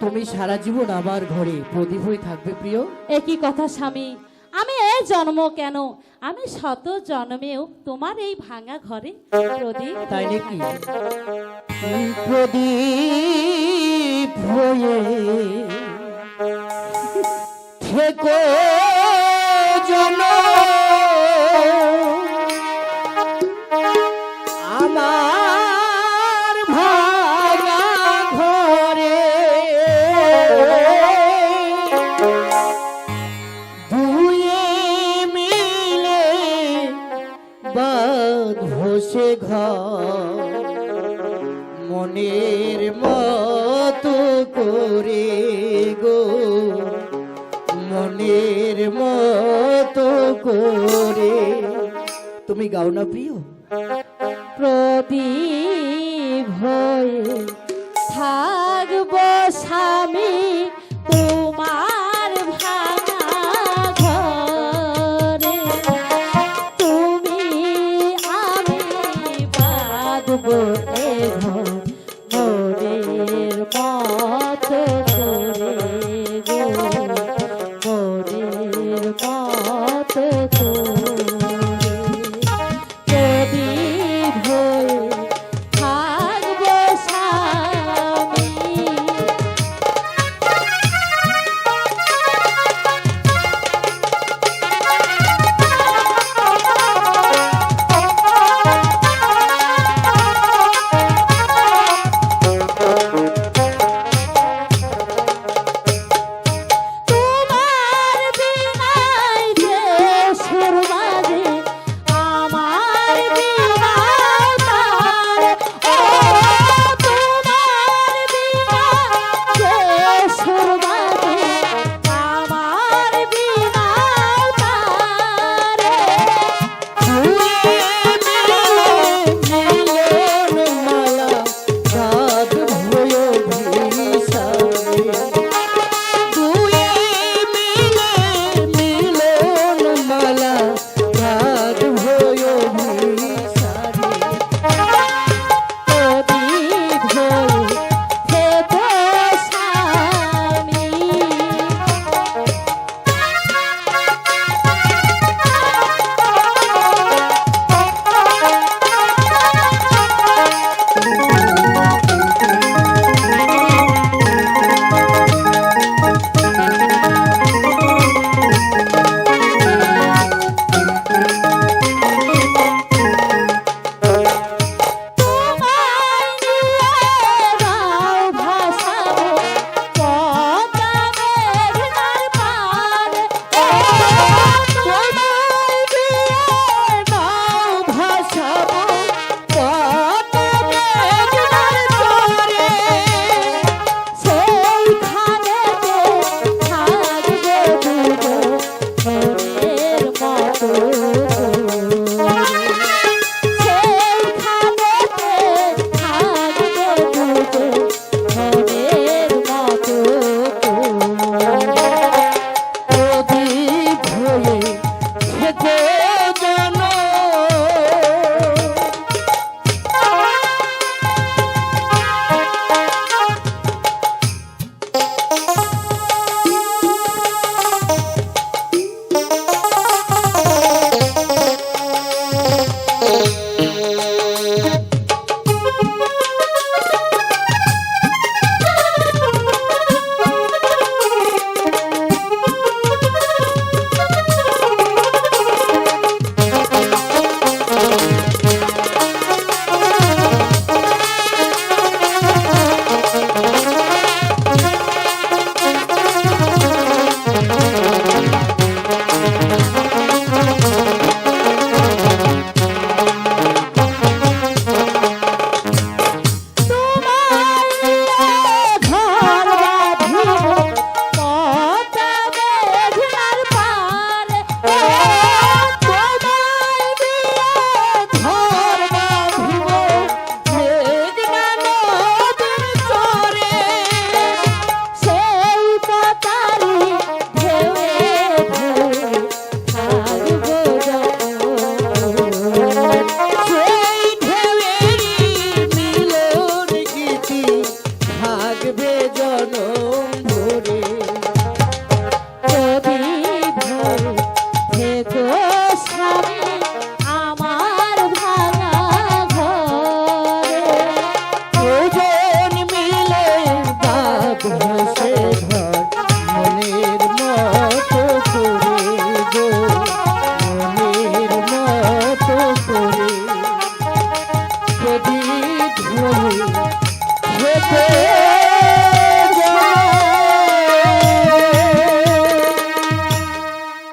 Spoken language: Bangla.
তুমি সারা জীবন আমার ঘরে প্রদীপ হয়ে থাকবে প্রিয়। একই কথা স্বামী। আমি এ জন্ম কেন? আমি শত জন্মেও তোমার এই ভাঙা ঘরে প্রদীপ তাই নাকি? প্রদীপ হয়ে থেকো। ঘর মনের মতো করে গো। মনের মতো করে। তুমি গাও না প্রিয়? প্রদীপ হয়ে থাকব